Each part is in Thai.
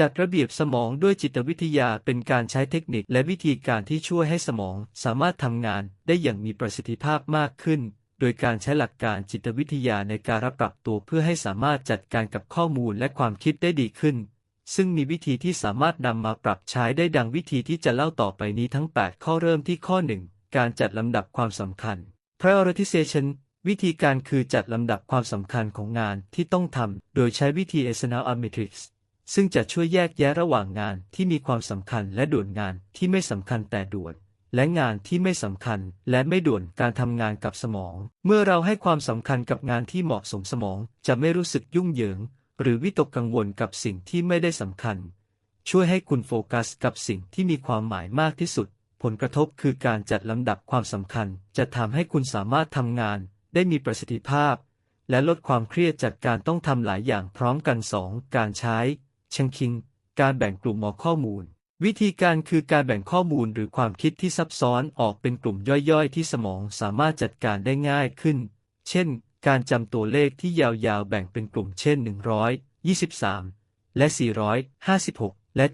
จัดระเบียบสมองด้วยจิตวิทยาเป็นการใช้เทคนิคและวิธีการที่ช่วยให้สมองสามารถทำงานได้อย่างมีประสิทธิภาพมากขึ้น โดยการใช้หลักการจิตวิทยาในการรับปรับตัวเพื่อให้สามารถจัดการกับข้อมูลและความคิดได้ดีขึ้น ซึ่งมีวิธีที่สามารถนำมาปรับใช้ได้ดังวิธีที่จะเล่าต่อไปนี้ทั้ง 8 ข้อเริ่มที่ข้อ 1 การจัดลำดับความสำคัญ prioritization วิธีการคือจัดลำดับความสำคัญของงานที่ต้องทำโดยใช้วิธี Eisenhower Matrix ซึ่งจะช่วยแยกแยะระหว่างงานที่มีความสำคัญและด่วนงานที่ไม่สำคัญแต่ด่วน และงานที่ไม่สำคัญและไม่ด่วนการทำงานกับสมอง เมื่อเราให้ความสำคัญกับงานที่เหมาะสมสมอง จะไม่รู้สึกยุ่งเหยิง หรือวิตกกังวลกับสิ่งที่ไม่ได้สำคัญ ช่วยให้คุณโฟกัสกับสิ่งที่มีความหมายมากที่สุด ผลกระทบคือการจัดลำดับความสำคัญ จะทำให้คุณสามารถทำงาน ได้มีประสิทธิภาพ และลดความเครียดจากการต้องทำหลายอย่างพร้อมกัน 2. การใช้ เชงคิง การแบ่งกลุ่มหมอข้อมูล วิธีการคือการแบ่งข้อมูลหรือความคิดที่ซับซ้อนออกเป็นกลุ่มย่อยๆ ที่สมองสามารถจัดการได้ง่ายขึ้น เช่น การจำตัวเลขที่ยาวๆ แบ่งเป็นกลุ่มเช่น 123 และ 456 และ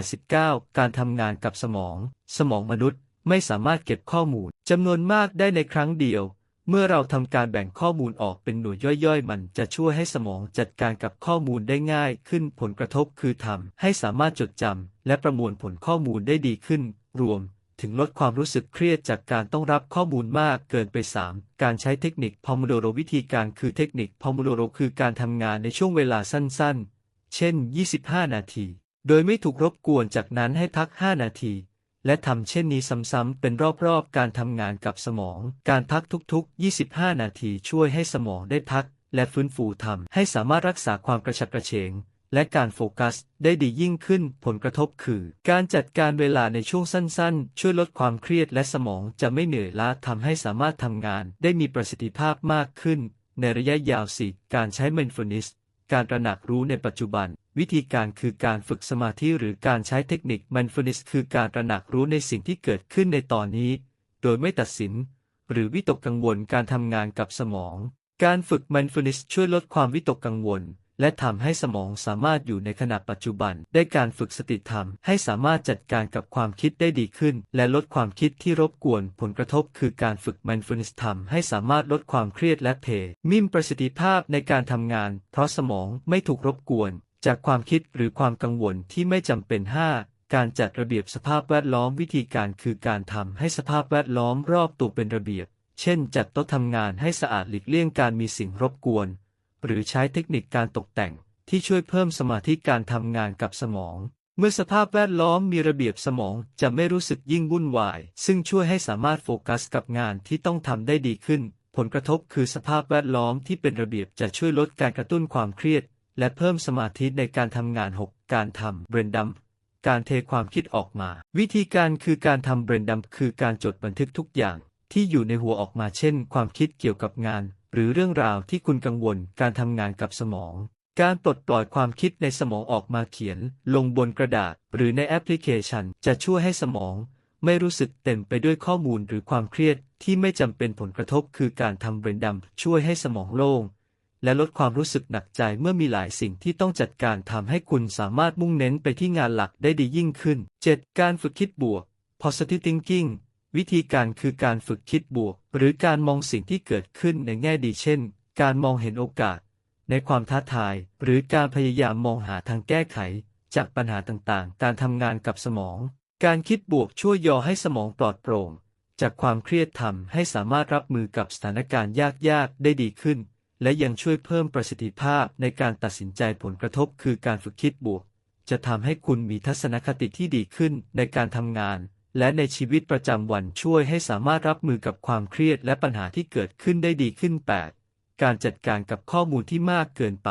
789 การทำงานกับสมอง สมองมนุษย์ไม่สามารถเก็บข้อมูลจำนวนมากได้ในครั้งเดียว เมื่อเราทำการแบ่งข้อมูลออกเป็นหน่วยย่อยๆ มันจะช่วยให้สมองจัดการกับข้อมูลได้ง่ายขึ้นผลกระทบคือทำให้สามารถจดจำและประมวลผลข้อมูลได้ดีขึ้น รวมถึงลดความรู้สึกเครียดจากการต้องรับข้อมูลมากเกินไป 3. การใช้เทคนิคพอมโดโรวิธีการคือเทคนิคพอมโดโรคือการทำงานในช่วงเวลาสั้นๆ เช่น 25 นาที โดยไม่ถูกรบกวนจากนั้นให้พัก 5 นาที และทำเช่นนี้ซ้ำๆเป็นรอบๆ การทำงานกับสมอง การพักทุกๆ 25 นาทีช่วยให้สมองได้พัก และฟื้นฟูทำให้สามารถรักษาความกระฉับกระเฉง และการโฟกัสได้ดียิ่งขึ้น ผลกระทบคือ การจัดการเวลาในช่วงสั้นๆ ช่วยลดความเครียดและสมองจะไม่เหนื่อยล้าทำให้สามารถทำงานได้มีประสิทธิภาพมากขึ้น ในระยะยาวสี่การใช้ mindfulness การตระหนักรู้ในปัจจุบัน วิธีการคือการฝึกสมาธิหรือการใช้เทคนิค mindfulness คือการตระหนักรู้ในสิ่งที่เกิดขึ้นในตอนนี้ โดยไม่ตัดสิน หรือวิตกกังวลการทำงานกับสมอง การฝึก mindfulness ช่วยลดความวิตกกังวล และทำให้สมองสามารถอยู่ในขณะปัจจุบัน ได้การฝึกสติธรรม ให้สามารถจัดการกับความคิดได้ดีขึ้น และลดความคิดที่รบกวน ผลกระทบคือการฝึก mindfulness ทำให้สามารถลดความเครียดและเพมิมประสิทธิภาพในการทำงาน เพราะสมองไม่ถูกรบกวน จากความคิดหรือความกังวลที่ไม่จำเป็น 5. การจัดระเบียบสภาพแวดล้อมวิธีการคือการทำให้สภาพแวดล้อมรอบตัวเป็นระเบียบ เช่น จัดโต๊ะทำงานให้สะอาดหลีกเลี่ยงการมีสิ่งรบกวน หรือใช้เทคนิคการตกแต่ง ที่ช่วยเพิ่มสมาธิการทำงานกับสมอง เมื่อสภาพแวดล้อมมีระเบียบสมองจะไม่รู้สึกยิ่งวุ่นวาย ซึ่งช่วยให้สามารถโฟกัสกับงานที่ต้องทำได้ดีขึ้น ผลกระทบคือสภาพแวดล้อมที่เป็นระเบียบจะช่วยลดการกระตุ้นความเครียด และเพิ่มสมาธิในการทำงาน 6 การทำเบรนดัมการเทความคิดออกมา วิธีการคือการทำเบรนดัมคือการจดบันทึกทุกอย่างที่อยู่ในหัวออกมาเช่น ความคิดเกี่ยวกับงาน หรือเรื่องราวที่คุณกังวลการทำงานกับสมอง การปลดปล่อยความคิดในสมองออกมาเขียน ลงบนกระดาษ หรือในแอปพลิเคชัน จะช่วยให้สมอง ไม่รู้สึกเต็มไปด้วยข้อมูลหรือความเครียดที่ไม่จำเป็นผลกระทบคือการทำเบรนดัมช่วยให้สมองโล่ง และลดความรู้สึกหนักใจเมื่อมีหลายสิ่งที่ต้องจัดการทำให้คุณสามารถมุ่งเน้นไปที่งานหลักได้ดียิ่งขึ้น 7. การฝึกคิดบวก positive thinking วิธีการคือการฝึกคิดบวก หรือการมองสิ่งที่เกิดขึ้นในแง่ดีเช่น การมองเห็นโอกาส ในความท้าทาย หรือการพยายามมองหาทางแก้ไข จากปัญหาต่างๆ การทำงานกับสมอง การคิดบวกช่วยยอให้สมองปลอดโปร่ง จากความเครียดทำให้สามารถรับมือกับสถานการณ์ยากๆ ได้ดีขึ้น และยังช่วยเพิ่มประสิทธิภาพในการตัดสินใจผลกระทบคือการฝึกคิดบวก จะทำให้คุณมีทัศนคติที่ดีขึ้นในการทำงาน และในชีวิตประจำวันช่วยให้สามารถรับมือกับความเครียดและปัญหาที่เกิดขึ้นได้ดีขึ้น 8. การจัดการกับข้อมูลที่มากเกินไป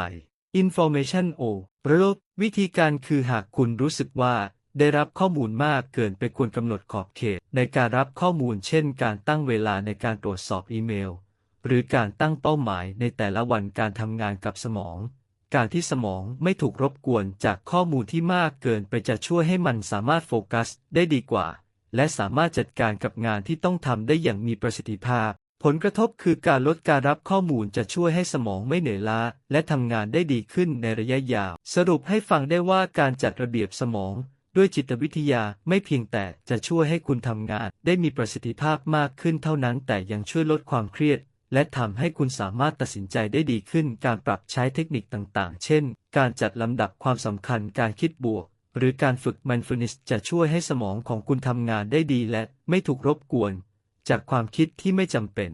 information overload วิธีการคือหากคุณรู้สึกว่าได้รับข้อมูลมากเกินไปควรกำหนดขอบเขตในการรับข้อมูลเช่น การตั้งเวลาในการตรวจสอบอีเมล หรือการตั้งเป้าหมายในแต่ละวันการทำงานกับสมอง การที่สมองไม่ถูกรบกวนจากข้อมูลที่มากเกินไปจะช่วยให้มันสามารถโฟกัสได้ดีกว่า และสามารถจัดการกับงานที่ต้องทำได้อย่างมีประสิทธิภาพ ผลกระทบคือการลดการรับข้อมูลจะช่วยให้สมองไม่เหนื่อยล้าและทำงานได้ดีขึ้นในระยะยาว สรุปให้ฟังได้ว่าการจัดระเบียบสมองด้วยจิตวิทยาไม่เพียงแต่จะช่วยให้คุณทำงานได้มีประสิทธิภาพมากขึ้นเท่านั้น แต่ยังช่วยลดความเครียด และทำให้คุณสามารถตัดสินใจได้ดีขึ้น การปรับใช้เทคนิคต่างๆ เช่น การจัดลำดับความสำคัญ การคิดบวก หรือการฝึก mindfulness จะช่วยให้สมองของคุณทำงานได้ดีและไม่ถูกรบกวน จากความคิดที่ไม่จำเป็น